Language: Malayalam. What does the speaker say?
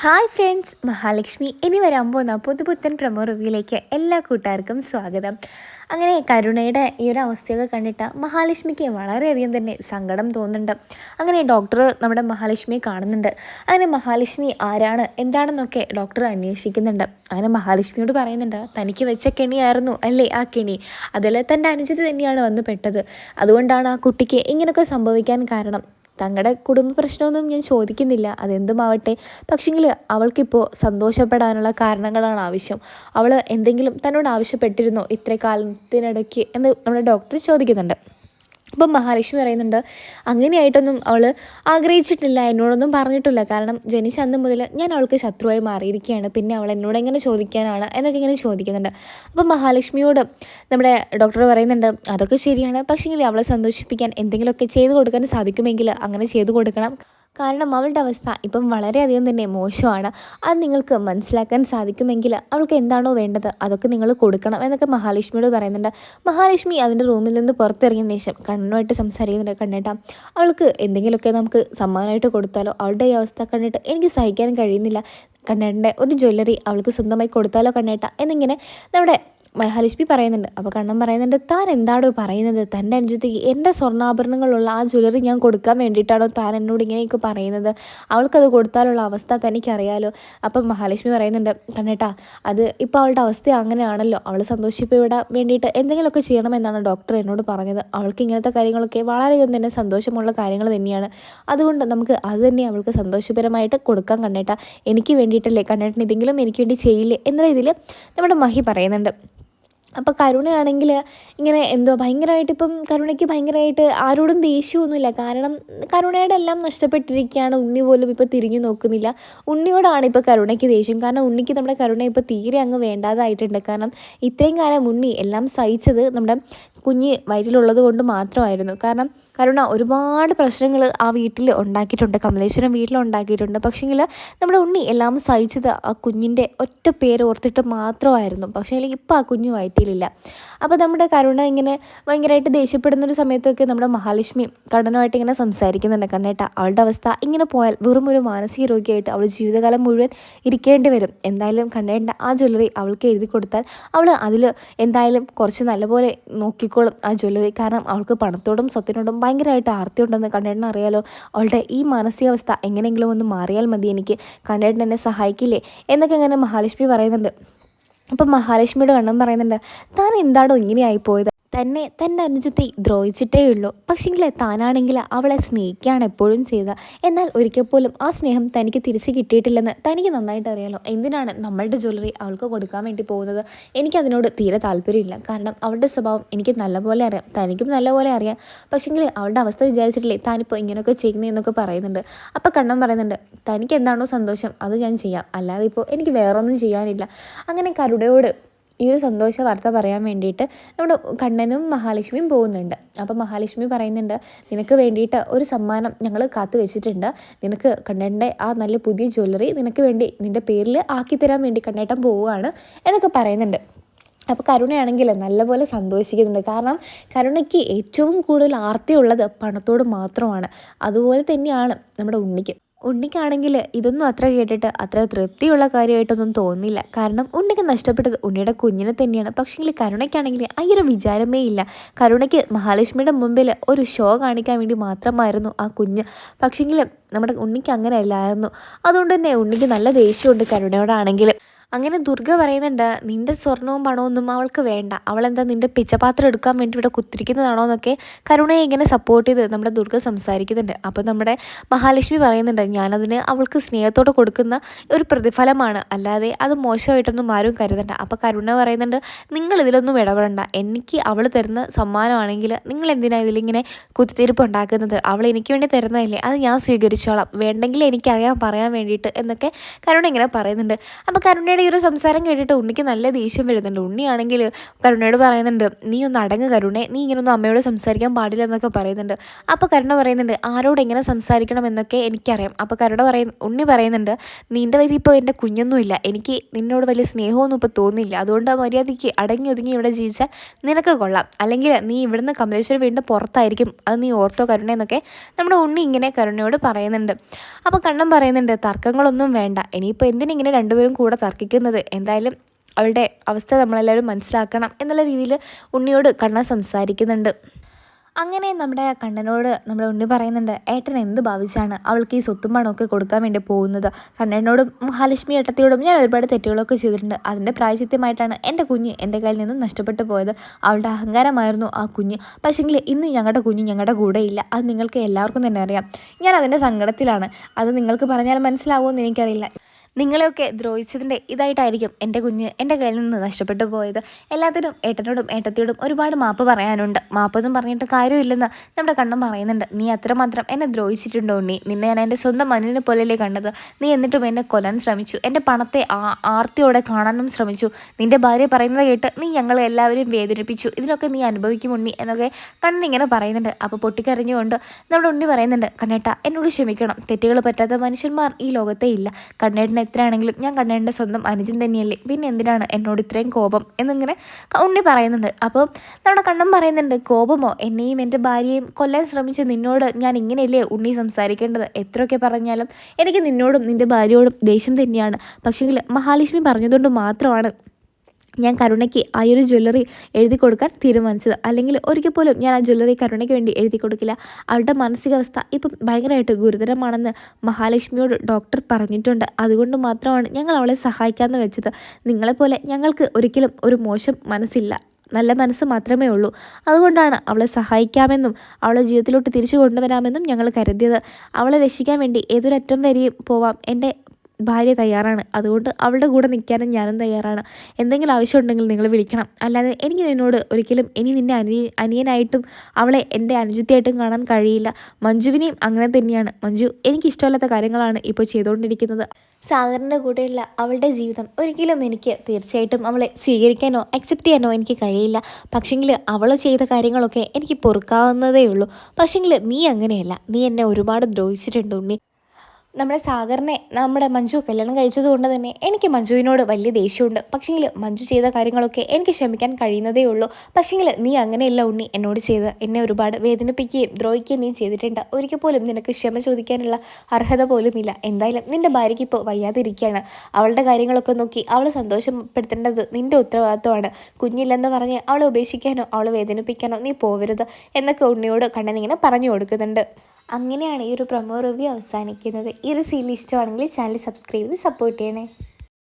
Hi friends Mahalakshmi. ഇനി വരാൻ പോകുന്ന പുതുപുത്തൻ പ്രമോ റിവ്യൂയിലേക്ക് എല്ലാ കൂട്ടുകാർക്കും സ്വാഗതം. അങ്ങനെ കരുണയുടെ ഈ ഒരു അവസ്ഥയൊക്കെ കണ്ടിട്ട് മഹാലക്ഷ്മിക്ക് വളരെയധികം തന്നെ സങ്കടം തോന്നുന്നുണ്ട്. അങ്ങനെ ഡോക്ടർ നമ്മുടെ മഹാലക്ഷ്മിയെ കാണുന്നുണ്ട്. അങ്ങനെ മഹാലക്ഷ്മി ആരാണ് എന്താണെന്നൊക്കെ ഡോക്ടർ അന്വേഷിക്കുന്നുണ്ട്. അങ്ങനെ മഹാലക്ഷ്മിയോട് പറയുന്നുണ്ട് തനിക്ക് വെച്ച കെണിയായിരുന്നു അല്ലേ ആ കെണി? അതിൽ തന്റെ അനുജതി തന്നെയാണ് വന്ന് പെട്ടത്. അതുകൊണ്ടാണ് ആ കുട്ടിക്ക് ഇങ്ങനെയൊക്കെ സംഭവിക്കാൻ കാരണം. തങ്ങളുടെ കുടുംബ പ്രശ്നമൊന്നും ഞാൻ ചോദിക്കുന്നില്ല. അതെന്തുമാവട്ടെ? പക്ഷെങ്കിൽ അവൾക്കിപ്പോൾ സന്തോഷപ്പെടാനുള്ള കാരണങ്ങളാണ് ആവശ്യം. അവൾ എന്തെങ്കിലും തന്നോട് ആവശ്യപ്പെട്ടിരുന്നോ ഇത്ര കാലത്തിനിടയ്ക്ക് എന്ന് നമ്മുടെ ഡോക്ടർ ചോദിക്കുന്നുണ്ട്. അപ്പം മഹാലക്ഷ്മി പറയുന്നുണ്ട് അങ്ങനെയായിട്ടൊന്നും അവൾ ആഗ്രഹിച്ചിട്ടില്ല എന്നോടൊന്നും പറഞ്ഞിട്ടില്ല. കാരണം ജനിച്ച അന്ന് മുതൽ ഞാൻ അവൾക്ക് ശത്രുവായി മാറിയിരിക്കുകയാണ്. പിന്നെ അവൾ എന്നോട് എങ്ങനെ ചോദിക്കാനാണ്? എന്നൊക്കെ ഇങ്ങനെ ചോദിക്കുന്നുണ്ട്. അപ്പം മഹാലക്ഷ്മിയോട് നമ്മുടെ ഡോക്ടർ പറയുന്നുണ്ട് അതൊക്കെ ശരിയാണ്. പക്ഷേങ്കിൽ അവളെ സന്തോഷിപ്പിക്കാൻ എന്തെങ്കിലുമൊക്കെ ചെയ്തു കൊടുക്കാൻ സാധിക്കുമെങ്കിൽ അങ്ങനെ ചെയ്തു കൊടുക്കണം. കാരണം അവളുടെ അവസ്ഥ ഇപ്പം വളരെയധികം തന്നെ മോശമാണ്. അത് നിങ്ങൾക്ക് മനസ്സിലാക്കാൻ സാധിക്കുമെങ്കിൽ അവൾക്ക് എന്താണോ വേണ്ടത് അതൊക്കെ നിങ്ങൾ കൊടുക്കണം എന്നൊക്കെ മഹാലക്ഷ്മിയോട് പറയുന്നുണ്ട്. മഹാലക്ഷ്മി അതിന്റെ റൂമിൽ നിന്ന് പുറത്തിറങ്ങിയ ശേഷം കണ്ണനുമായിട്ട് സംസാരിക്കുന്നുണ്ട്. കണ്ണേട്ടാ അവൾക്ക് എന്തെങ്കിലുമൊക്കെ നമുക്ക് സമ്മാനമായിട്ട് കൊടുത്താലോ? അവളുടെ ഈ അവസ്ഥ കണ്ടിട്ട് എനിക്ക് സഹിക്കാൻ കഴിയുന്നില്ല. കണ്ണേട്ടന്റെ ഒരു ജ്വല്ലറി അവൾക്ക് സ്വന്തമായി കൊടുത്താലോ കണ്ണേട്ട? എന്നിങ്ങനെ നമ്മുടെ മഹാലക്ഷ്മി പറയുന്നുണ്ട് അപ്പോൾ കണ്ണൻ പറയുന്നുണ്ട് താൻ എന്താണോ പറയുന്നത്? തന്റെ അനുജത്തേക്ക് എന്റെ സ്വർണാഭരണങ്ങളുള്ള ആ ജ്വല്ലറി ഞാൻ കൊടുക്കാൻ വേണ്ടിയിട്ടാണോ താൻ എന്നോട് ഇങ്ങനെയൊക്കെ പറയുന്നത്? അവൾക്കത് കൊടുത്താലുള്ള അവസ്ഥ തനിക്കറിയാലോ. അപ്പം മഹാലക്ഷ്മി പറയുന്നുണ്ട് കണ്ണേട്ടാ അത് ഇപ്പോൾ അവളുടെ അവസ്ഥ അങ്ങനെയാണല്ലോ. അവൾ സന്തോഷിപ്പിവിടാൻ വേണ്ടിയിട്ട് എന്തെങ്കിലുമൊക്കെ ചെയ്യണമെന്നാണ് ഡോക്ടർ എന്നോട് പറഞ്ഞത്. അവൾക്ക് ഇങ്ങനത്തെ കാര്യങ്ങളൊക്കെ വളരെയധികം തന്നെ സന്തോഷമുള്ള കാര്യങ്ങൾ തന്നെയാണ്. അതുകൊണ്ട് നമുക്ക് അത് തന്നെ അവൾക്ക് സന്തോഷപരമായിട്ട് കൊടുക്കാൻ കണ്ണേട്ടാ. എനിക്ക് വേണ്ടിയിട്ടല്ലേ കണ്ണേട്ടൻ ഇതെങ്കിലും എനിക്ക് വേണ്ടി ചെയ്യില്ലേ? എന്ന രീതിയിൽ നമ്മുടെ മഹി പറയുന്നുണ്ട്. അപ്പോൾ കരുണയാണെങ്കിൽ ഇങ്ങനെ എന്തോ ഭയങ്കരമായിട്ട് ഇപ്പം കരുണയ്ക്ക് ഭയങ്കരമായിട്ട് ആരോടും ദേഷ്യമൊന്നുമില്ല. കാരണം കരുണയുടെ എല്ലാം നഷ്ടപ്പെട്ടിരിക്കുകയാണ്. ഉണ്ണി പോലും ഇപ്പോൾ തിരിഞ്ഞു നോക്കുന്നില്ല. ഉണ്ണിയോടാണ് ഇപ്പോൾ കരുണയ്ക്ക് ദേഷ്യം. കാരണം ഉണ്ണിക്ക് നമ്മുടെ കരുണ ഇപ്പോൾ തീരെ അങ്ങ് വേണ്ടാതായിട്ടുണ്ട്. കാരണം ഇത്രയും കാലം ഉണ്ണി എല്ലാം സഹിച്ചത് നമ്മുടെ കുഞ്ഞ് വയറ്റിലുള്ളത് കൊണ്ട് മാത്രമായിരുന്നു. കാരണം കരുണ ഒരുപാട് പ്രശ്നങ്ങൾ ആ വീട്ടിൽ ഉണ്ടാക്കിയിട്ടുണ്ട്. കമലേശ്വരം വീട്ടിൽ ഉണ്ടാക്കിയിട്ടുണ്ട്. പക്ഷേങ്കിൽ നമ്മുടെ ഉണ്ണി എല്ലാം സഹിച്ചത് ആ കുഞ്ഞിന്റെ ഒറ്റ പേര് ഓർത്തിട്ട് മാത്രമായിരുന്നു. പക്ഷേ ഇപ്പോൾ ആ കുഞ്ഞ് വയറ്റിലില്ല. അപ്പോൾ നമ്മുടെ കരുണ ഇങ്ങനെ ഭയങ്കരമായിട്ട് ദേഷ്യപ്പെടുന്ന ഒരു സമയത്തൊക്കെ നമ്മുടെ മഹാലക്ഷ്മി കടനുമായിട്ട് ഇങ്ങനെ സംസാരിക്കുന്നുണ്ട്. കണ്ണേട്ട അവളുടെ അവസ്ഥ ഇങ്ങനെ പോയാൽ വെറും ഒരു മാനസിക രോഗിയായിട്ട് അവൾ ജീവിതകാലം മുഴുവൻ ഇരിക്കേണ്ടി വരും. എന്തായാലും കണ്ണേട്ട ആ ജ്വല്ലറി അവൾക്ക് എഴുതി കൊടുത്താൽ അവൾ അതിൽ എന്തായാലും കുറച്ച് നല്ലപോലെ നോക്കിക്കോളും ആ ജ്വല്ലറി. കാരണം അവൾക്ക് പണത്തോടും സ്വത്തിനോടും ഭയങ്കരമായിട്ട് ആർത്തി ഉണ്ടെന്ന് കണ്ണേട്ടന് അറിയാലോ. അവളുടെ ഈ മാനസികാവസ്ഥ എങ്ങനെയെങ്കിലും ഒന്ന് മാറിയാൽ മതി. എനിക്ക് കണ്ണേട്ടൻ എന്നെ സഹായിക്കില്ലേ? എന്നൊക്കെ ഇങ്ങനെ മഹാലക്ഷ്മി പറയുന്നുണ്ട്. അപ്പം മഹാലക്ഷ്മിയുടെ കണ്ണം പറയുന്നുണ്ട് താൻ എന്താണോ ഇങ്ങനെയായി പോയത്? തന്നെ തന്റെ അനുജത്തെ ദ്രോഹിച്ചിട്ടേ ഉള്ളൂ. പക്ഷെങ്കിൽ താനാണെങ്കിൽ അവളെ സ്നേഹിക്കുകയാണ് എപ്പോഴും ചെയ്ത. എന്നാൽ ഒരിക്കൽ പോലും ആ സ്നേഹം തനിക്ക് തിരിച്ചു കിട്ടിയിട്ടില്ലെന്ന് തനിക്ക് നന്നായിട്ട് അറിയാലോ. എന്തിനാണ് നമ്മളുടെ ജ്വല്ലറി അവൾക്ക് കൊടുക്കാൻ വേണ്ടി പോകുന്നത്? എനിക്കതിനോട് തീരെ താല്പര്യമില്ല. കാരണം അവളുടെ സ്വഭാവം എനിക്ക് നല്ലപോലെ അറിയാം. തനിക്കും നല്ലപോലെ അറിയാം. പക്ഷെങ്കിൽ അവളുടെ അവസ്ഥ വിചാരിച്ചിട്ടില്ലേ താനിപ്പോൾ ഇങ്ങനെയൊക്കെ ചെയ്യുന്നതെന്നൊക്കെ പറയുന്നുണ്ട്. അപ്പോൾ കണ്ണൻ പറയുന്നുണ്ട് തനിക്ക് എന്താണോ സന്തോഷം അത് ഞാൻ ചെയ്യാം. അല്ലാതെ ഇപ്പോൾ എനിക്ക് വേറൊന്നും ചെയ്യാനില്ല. അങ്ങനെ കരുടയോട് ഈ ഒരു സന്തോഷ വാർത്ത പറയാൻ വേണ്ടിയിട്ട് നമ്മുടെ കണ്ണനും മഹാലക്ഷ്മിയും പോകുന്നുണ്ട്. അപ്പോൾ മഹാലക്ഷ്മി പറയുന്നുണ്ട് നിനക്ക് വേണ്ടിയിട്ട് ഒരു സമ്മാനം ഞങ്ങൾ കാത്തു വെച്ചിട്ടുണ്ട്. നിനക്ക് കണ്ണന്റെ ആ നല്ല പുതിയ ജ്വല്ലറി നിനക്ക് വേണ്ടി നിന്റെ പേരിൽ ആക്കി തരാൻ വേണ്ടി കണ്ണേട്ടൻ പോവുകയാണ് എന്നൊക്കെ പറയുന്നുണ്ട്. അപ്പോൾ കരുണയാണെങ്കിൽ നല്ലപോലെ സന്തോഷിക്കുന്നുണ്ട്. കാരണം കരുണയ്ക്ക് ഏറ്റവും കൂടുതൽ ആർത്തിയുള്ളത് പണത്തോട് മാത്രമാണ്. അതുപോലെ തന്നെയാണ് നമ്മുടെ ഉണ്ണിക്ക്. ഉണ്ണിക്കാണെങ്കിൽ ഇതൊന്നും അത്ര കേട്ടിട്ട് അത്ര തൃപ്തിയുള്ള കാര്യമായിട്ടൊന്നും തോന്നില്ല കാരണം ഉണ്ണിക്ക് നഷ്ടപ്പെട്ടത് ഉണ്ണിയുടെ കുഞ്ഞിനെ തന്നെയാണ്. പക്ഷേങ്കിൽ കരുണയ്ക്കാണെങ്കിൽ ആ ഒരു വിചാരമേ ഇല്ല. കരുണയ്ക്ക് മഹാലക്ഷ്മിയുടെ മുമ്പിൽ ഒരു ഷോ കാണിക്കാൻ വേണ്ടി മാത്രമായിരുന്നു ആ കുഞ്ഞ്. പക്ഷേങ്കിൽ നമ്മുടെ ഉണ്ണിക്ക് അങ്ങനെ അല്ലായിരുന്നു അതുകൊണ്ട് തന്നെ ഉണ്ണിക്ക് നല്ല ദേഷ്യമുണ്ട് കരുണയോടാണെങ്കിൽ അങ്ങനെ ദുർഗ പറയുന്നുണ്ട് നിന്റെ സ്വർണവും പണമൊന്നും അവൾക്ക് വേണ്ട. അവൾ എന്താ നിന്റെ പിച്ചപാത്രം എടുക്കാൻ വേണ്ടി ഇവിടെ കുത്തിരിക്കുന്നതാണോ എന്നൊക്കെ കരുണയെ ഇങ്ങനെ സപ്പോർട്ട് ചെയ്ത് നമ്മുടെ ദുർഗ സംസാരിക്കുന്നുണ്ട്. അപ്പോൾ നമ്മുടെ മഹാലക്ഷ്മി പറയുന്നുണ്ട് ഞാനതിന് അവൾക്ക് സ്നേഹത്തോടെ കൊടുക്കുന്ന ഒരു പ്രതിഫലമാണ്. അല്ലാതെ അത് മോശമായിട്ടൊന്നും ആരും കരുതണ്ട. അപ്പോൾ കരുണ പറയുന്നുണ്ട് നിങ്ങൾ ഇതിലൊന്നും ഇടപെടണ്ട. എനിക്ക് അവൾ തരുന്ന സമ്മാനമാണെങ്കിൽ നിങ്ങൾ എന്തിനാണ് ഇതിലിങ്ങനെ കുത്തിത്തിരിപ്പ് ഉണ്ടാക്കുന്നത്? അവൾ എനിക്ക് വേണ്ടി തരുന്നതല്ലേ? അത് ഞാൻ സ്വീകരിച്ചോളാം. വേണ്ടെങ്കിൽ എനിക്കറിയാൻ പറയാൻ വേണ്ടിയിട്ട് എന്നൊക്കെ കരുണ ഇങ്ങനെ പറയുന്നുണ്ട്. അപ്പോൾ കരുണ കരുണയുടെ ഈ ഒരു സംസാരം കേട്ടിട്ട് ഉണ്ണിക്ക് നല്ല ദേഷ്യം വരുന്നുണ്ട്. ഉണ്ണിയാണെങ്കിൽ കരുണയോട് പറയുന്നുണ്ട് നീ ഒന്ന് അടങ്ങ് കരുണേ നീ ഇങ്ങനൊന്നും അമ്മയോട് സംസാരിക്കാൻ പാടില്ല എന്നൊക്കെ പറയുന്നുണ്ട്. അപ്പോൾ കരുണ പറയുന്നുണ്ട് ആരോട് എങ്ങനെ സംസാരിക്കണം എന്നൊക്കെ എനിക്കറിയാം. അപ്പോൾ കരുണ പറയുന്ന ഉണ്ണി പറയുന്നുണ്ട് നിന്റെ വയസ്സിൽ ഇപ്പോൾ എന്റെ കുഞ്ഞൊന്നുമില്ല എനിക്ക് നിന്നോട് വലിയ സ്നേഹമൊന്നും ഇപ്പോൾ തോന്നില്ല അതുകൊണ്ട് മര്യാദയ്ക്ക് അടങ്ങി ഒതുങ്ങി ഇവിടെ ജീവിച്ചാൽ നിനക്ക് കൊള്ളാം. അല്ലെങ്കിൽ നീ ഇവിടുന്ന് കമലേശ്വരം വീണ്ടും പുറത്തായിരിക്കും. അത് നീ ഓർത്തോ കരുണ എന്നൊക്കെ നമ്മുടെ ഉണ്ണി ഇങ്ങനെ കരുണയോട് പറയുന്നുണ്ട്. അപ്പോൾ കണ്ണൻ പറയുന്നുണ്ട് തർക്കങ്ങളൊന്നും വേണ്ട. ഇനിയിപ്പോൾ എന്തിനിങ്ങനെ രണ്ടുപേരും കൂടെ തർക്കിക്കുന്നത് എന്തായാലും അവളുടെ അവസ്ഥ നമ്മളെല്ലാവരും മനസ്സിലാക്കണം എന്നുള്ള രീതിയിൽ ഉണ്ണിയോട് കണ്ണ സംസാരിക്കുന്നുണ്ട്. അങ്ങനെ നമ്മുടെ കണ്ണനോട് നമ്മുടെ ഉണ്ണി പറയുന്നുണ്ട് ഏട്ടൻ എന്ത് ഭാവിച്ചാണ് അവൾക്ക് ഈ സ്വത്തും പണമൊക്കെ കൊടുക്കാൻ വേണ്ടി പോകുന്നത്? കണ്ണനോടും മഹാലക്ഷ്മി ഏട്ടത്തിയോടും ഞാൻ ഒരുപാട് തെറ്റുകളൊക്കെ ചെയ്തിട്ടുണ്ട്. അതിന്റെ പ്രായചിത്യമായിട്ടാണ് എന്റെ കുഞ്ഞ് എന്റെ കയ്യിൽ നിന്ന് നഷ്ടപ്പെട്ടു പോയത്. അവളുടെ അഹങ്കാരമായിരുന്നു ആ കുഞ്ഞ്. പക്ഷേങ്കിൽ ഇന്ന് ഞങ്ങളുടെ കുഞ്ഞ് ഞങ്ങളുടെ കൂടെ ഇല്ല അത് നിങ്ങൾക്ക് എല്ലാവർക്കും തന്നെ അറിയാം. ഞാൻ അതിന്റെ സങ്കടത്തിലാണ്. അത് നിങ്ങൾക്ക് പറഞ്ഞാൽ മനസ്സിലാവുമെന്ന് എനിക്കറിയില്ല. നിങ്ങളെയൊക്കെ ദ്രോഹിച്ചതിന്റെ ഇതായിട്ടായിരിക്കും എന്റെ കുഞ്ഞ് എന്റെ കയ്യിൽ നിന്ന് നഷ്ടപ്പെട്ടു പോയത്. എല്ലാത്തിനും ഏട്ടനോടും ഏട്ടത്തിയോടും ഒരുപാട് മാപ്പ് പറയാനുണ്ട്. മാപ്പൊന്നും പറഞ്ഞിട്ട് കാര്യമില്ലെന്ന് നമ്മുടെ കണ്ണും പറയുന്നുണ്ട്. നീ അത്രമാത്രം എന്നെ ദ്രോഹിച്ചിട്ടുണ്ടോ ഉണ്ണി? നിന്നെ ഞാൻ എന്റെ സ്വന്തം മനുവിനെ പോലെയല്ലേ കണ്ടത്? നീ എന്നിട്ടും എന്നെ കൊല്ലാൻ ശ്രമിച്ചു. എന്റെ പണത്തെ ആ ആർത്തിയോടെ കാണാനും ശ്രമിച്ചു. നിന്റെ ഭാര്യ പറയുന്നത് കേട്ട് നീ ഞങ്ങൾ എല്ലാവരെയും വേദനിപ്പിച്ചു. ഇതിനൊക്കെ നീ അനുഭവിക്കും ഉണ്ണി എന്നൊക്കെ കണ്ണിങ്ങനെ പറയുന്നുണ്ട്. അപ്പോൾ പൊട്ടിക്കരഞ്ഞുകൊണ്ട് നമ്മുടെ ഉണ്ണി പറയുന്നുണ്ട് കണ്ണേട്ട എന്നോട് ക്ഷമിക്കണം. തെറ്റുകൾ പറ്റാത്ത മനുഷ്യന്മാർ ഈ ലോകത്തെ ഇല്ല. കണ്ണേട്ടനെ എത്രയാണെങ്കിലും ഞാൻ കണ്ടേണ്ട സ്വന്തം അനുജൻ തന്നെയല്ലേ. പിന്നെ എന്തിനാണ് എന്നോട് ഇത്രയും കോപം? എന്നിങ്ങനെ ഉണ്ണി പറയുന്നുണ്ട്. അപ്പോൾ നമ്മുടെ കണ്ണൻ പറയുന്നുണ്ട് കോപമോ? എന്നെയും എന്റെ ഭാര്യയും കൊല്ലാൻ ശ്രമിച്ച നിന്നോട് ഞാൻ ഇങ്ങനെയല്ലേ ഉണ്ണി സംസാരിക്കേണ്ടത്? എത്രയൊക്കെ പറഞ്ഞാലും എനിക്ക് നിന്നോടും നിന്റെ ഭാര്യയോടും ദേഷ്യം തന്നെയാണ്. പക്ഷേങ്കിൽ മഹാലക്ഷ്മി പറഞ്ഞതുകൊണ്ട് മാത്രമാണ് ഞാൻ കരുണയ്ക്ക് ആ ഒരു ജ്വല്ലറി എഴുതി കൊടുക്കാൻ തീരുമാനിച്ചത്. അല്ലെങ്കിൽ ഒരിക്കൽ പോലും ഞാൻ ആ ജ്വല്ലറി കരുണയ്ക്ക് വേണ്ടി എഴുതി കൊടുക്കില്ല. അവളുടെ മാനസികാവസ്ഥ ഇപ്പം ഭയങ്കരമായിട്ട് ഗുരുതരമാണെന്ന് മഹാലക്ഷ്മിയോട് ഡോക്ടർ പറഞ്ഞിട്ടുണ്ട്. അതുകൊണ്ട് മാത്രമാണ് ഞങ്ങൾ അവളെ സഹായിക്കാമെന്ന് വെച്ചത്. നിങ്ങളെപ്പോലെ ഞങ്ങൾക്ക് ഒരിക്കലും ഒരു മോശം മനസ്സില്ല. നല്ല മനസ്സ് മാത്രമേ ഉള്ളൂ. അതുകൊണ്ടാണ് അവളെ സഹായിക്കാമെന്നും അവളെ ജീവിതത്തിലോട്ട് തിരിച്ചു കൊണ്ടുവരാമെന്നും ഞങ്ങൾ കരുതിയത്. അവളെ രക്ഷിക്കാൻ വേണ്ടി ഏതൊരറ്റം വരെയും പോവാം. എന്റെ ഭാര്യ തയ്യാറാണ്. അതുകൊണ്ട് അവളുടെ കൂടെ നിൽക്കാനും ഞാനും തയ്യാറാണ്. എന്തെങ്കിലും ആവശ്യമുണ്ടെങ്കിൽ നിങ്ങൾ വിളിക്കണം. അല്ലാതെ എനിക്ക് നിന്നോട് ഒരിക്കലും ഇനി നിന്നെ അനിയ അനിയനായിട്ടും അവളെ എന്റെ അനുജത്തിയായിട്ടും കാണാൻ കഴിയില്ല. മഞ്ജുവിനെയും അങ്ങനെ തന്നെയാണ്. മഞ്ജു എനിക്കിഷ്ടമില്ലാത്ത കാര്യങ്ങളാണ് ഇപ്പോൾ ചെയ്തുകൊണ്ടിരിക്കുന്നത് സാഗറിന്റെ കൂടെയുള്ള അവളുടെ ജീവിതം ഒരിക്കലും എനിക്ക് തീർച്ചയായിട്ടും അവളെ സ്വീകരിക്കാനോ അക്സെപ്റ്റ് ചെയ്യാനോ എനിക്ക് കഴിയില്ല. പക്ഷെങ്കിൽ അവൾ ചെയ്ത കാര്യങ്ങളൊക്കെ എനിക്ക് പൊറുക്കാവുന്നതേ ഉള്ളൂ. പക്ഷെങ്കിൽ നീ അങ്ങനെയല്ല. നീ എന്നെ ഒരുപാട് ദ്രോഹിച്ചിട്ടുണ്ട് ഉണ്ണി. നമ്മുടെ സാഗറിനെ നമ്മുടെ മഞ്ജു കല്യാണം കഴിച്ചത് കൊണ്ട് തന്നെ എനിക്ക് മഞ്ജുവിനോട് വലിയ ദേഷ്യമുണ്ട്. പക്ഷേങ്കിൽ മഞ്ജു ചെയ്ത കാര്യങ്ങളൊക്കെ എനിക്ക് ക്ഷമിക്കാൻ കഴിയുന്നതേ ഉള്ളൂ. പക്ഷേങ്കിൽ നീ അങ്ങനെയല്ല ഉണ്ണി എന്നോട് ചെയ്ത് എന്നെ ഒരുപാട് വേദനിപ്പിക്കുകയും ദ്രോഹിക്കുകയും നീ ചെയ്തിട്ടുണ്ട്. ഒരിക്കൽ പോലും നിനക്ക് ക്ഷമ ചോദിക്കാനുള്ള അർഹത പോലും ഇല്ല എന്തായാലും നിന്റെ ഭാര്യയ്ക്ക് ഇപ്പോൾ വയ്യാതിരിക്കുകയാണ്. അവളുടെ കാര്യങ്ങളൊക്കെ നോക്കി അവളെ സന്തോഷപ്പെടുത്തേണ്ടത് നിന്റെ ഉത്തരവാദിത്വമാണ്. കുഞ്ഞില്ലെന്ന് പറഞ്ഞ് അവളെ ഉപേക്ഷിക്കാനോ അവളെ വേദനിപ്പിക്കാനോ നീ പോവരുത് എന്നൊക്കെ ഉണ്ണിയോട് കണ്ണനിങ്ങനെ പറഞ്ഞു കൊടുക്കുന്നുണ്ട്. അങ്ങനെയാണ് ഈ ഒരു പ്രൊമോ റിവ്യൂ അവസാനിക്കുന്നത്. ഈ ഒരു സീരിയൽ ഇഷ്ടമാണെങ്കിൽ ചാനൽ സബ്സ്ക്രൈബ് ചെയ്ത് സപ്പോർട്ട് ചെയ്യണേ.